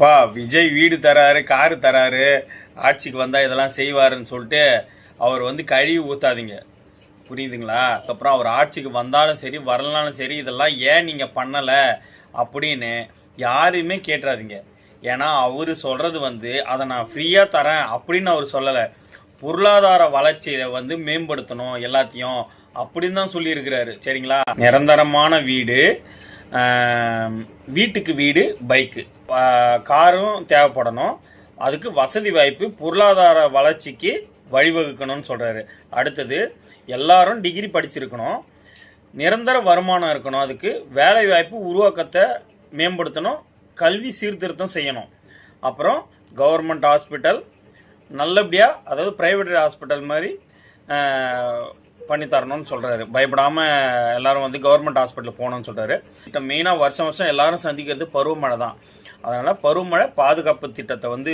அப்பா விஜய் வீடு தராரு காரு தராரு ஆட்சிக்கு வந்தால் இதெல்லாம் செய்வாருன்னு சொல்லிட்டு அவர் வந்து கழுவி ஊற்றாதீங்க புரியுதுங்களா? அதுக்கப்புறம் அவர் ஆட்சிக்கு வந்தாலும் சரி வரலனாலும் சரி இதெல்லாம் ஏன் நீங்கள் பண்ணலை அப்படின்னு யாரையுமே கேட்டுறாதீங்க. ஏன்னா அவர் சொல்கிறது வந்து அதை நான் ஃப்ரீயாக தரேன் அப்படின்னு அவர் சொல்லலை. பொருளாதார வளர்ச்சியை வந்து மேம்படுத்தணும் எல்லாத்தையும் அப்படின்னு தான் சொல்லியிருக்கிறாரு. சரிங்களா? நிரந்தரமான வீடு வீட்டுக்கு வீடு பைக்கு காரும் தேவைப்படணும். அதுக்கு வசதி வாய்ப்பு பொருளாதார வளர்ச்சிக்கு வழிவகுக்கணும்னு சொல்கிறாரு அடுத்தது எல்லாரும் டிகிரி படிச்சிருக்கணும். நிரந்தர வருமானம் இருக்கணும். அதுக்கு வேலை வாய்ப்பு உருவாக்கத்தை மேம்படுத்தணும். கல்வி சீர்திருத்தம் செய்யணும். அப்புறம் கவர்மெண்ட் ஹாஸ்பிட்டல் நல்லபடியாக அதாவது ப்ரைவேட் ஹாஸ்பிட்டல் மாதிரி பண்ணி தரணும்னு சொல்கிறாரு பயப்படாமல் எல்லாரும் வந்து கவர்மெண்ட் ஹாஸ்பிட்டல் போகணும்னு சொல்கிறாரு இப்போ மெயினாக வருஷம் வருஷம் எல்லாரும் சந்திக்கிறது பருவமழை தான். அதனால் பருவமழை பாதுகாப்பு திட்டத்தை வந்து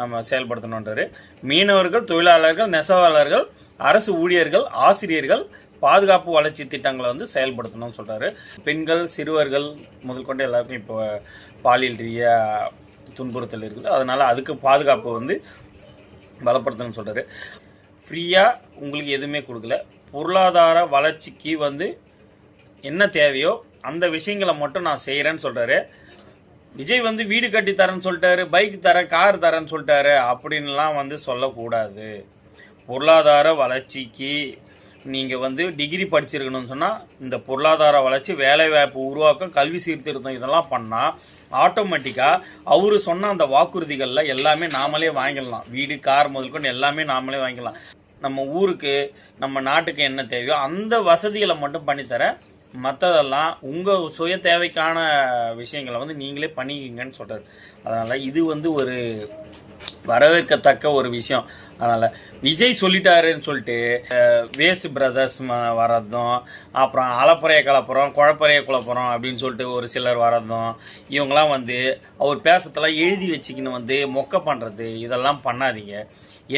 நம்ம செயல்படுத்தணுன்றாரு மீனவர்கள் தொழிலாளர்கள் நெசவாளர்கள் அரசு ஊழியர்கள் ஆசிரியர்கள் பாதுகாப்பு வளர்ச்சி திட்டங்களை வந்து செயல்படுத்தணும்னு சொல்கிறாரு பெண்கள் சிறுவர்கள் முதல் கொண்டு எல்லாருக்கும் இப்போ பாலியல் ரீதியாக துன்புறுத்தல் இருக்குது. அதனால் அதுக்கு பாதுகாப்பு வந்து பலப்படுத்தணும்னு சொல்கிறாரு ஃப்ரீயாக உங்களுக்கு எதுவுமே கொடுக்கல. பொருளாதார வளர்ச்சிக்கு வந்து என்ன தேவையோ அந்த விஷயங்களை மட்டும் நான் செய்கிறேன்னு சொல்கிறாரு விஜய் வந்து வீடு கட்டி தரேன்னு சொல்லிட்டாரு பைக் தரேன் கார் தரேன்னு சொல்லிட்டாரு அப்படின்லாம் வந்து சொல்லக்கூடாது. பொருளாதார வளர்ச்சிக்கு நீங்கள் வந்து டிகிரி படிச்சிருக்கணும்னு சொன்னால் இந்த பொருளாதார வளர்ச்சி வேலைவாய்ப்பு உருவாக்கம் கல்வி சீர்திருத்தம் இதெல்லாம் பண்ணால் ஆட்டோமேட்டிக்காக அவர் சொன்ன அந்த வாக்குறுதிகளில் எல்லாமே நாமளே வாங்கிடலாம். வீடு கார் முதல் கொண்டு எல்லாமே நாமளே வாங்கிடலாம். நம்ம ஊருக்கு நம்ம நாட்டுக்கு என்ன தேவையோ அந்த வசதிகளை மட்டும் பண்ணித்தரேன் மற்றதெல்லாம் உங்கள் சுய தேவைக்கான விஷயங்களை வந்து நீங்களே பண்ணிக்கிங்கன்னு சொல்கிறார் அதனால் இது வந்து ஒரு வரவேற்கத்தக்க ஒரு விஷயம். அதனால் விஜய் சொல்லிட்டாருன்னு சொல்லிட்டு வேஸ்ட் பிரதர்ஸ் வரதும் அப்புறம் அலப்புறைய கலப்புறம் குழப்பறைய குழப்புறம் அப்படின்னு சொல்லிட்டு ஒரு சிலர் வரதும் இவங்கெல்லாம் வந்து அவர் பேசத்தெல்லாம் எழுதி வச்சுக்கின்னு வந்து மொக்க பண்ணுறது இதெல்லாம் பண்ணாதீங்க.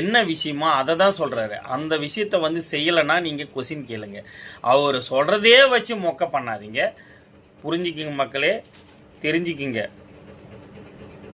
என்ன விஷயமோ அதை தான் சொல்கிறாரு அந்த விஷயத்த வந்து செய்யலைன்னா நீங்கள் கொஸ்டின் கேளுங்க. அவர் சொல்கிறதே வச்சு மொக்க பண்ணாதீங்க. புரிஞ்சுக்கிங்க மக்களே தெரிஞ்சுக்கிங்க.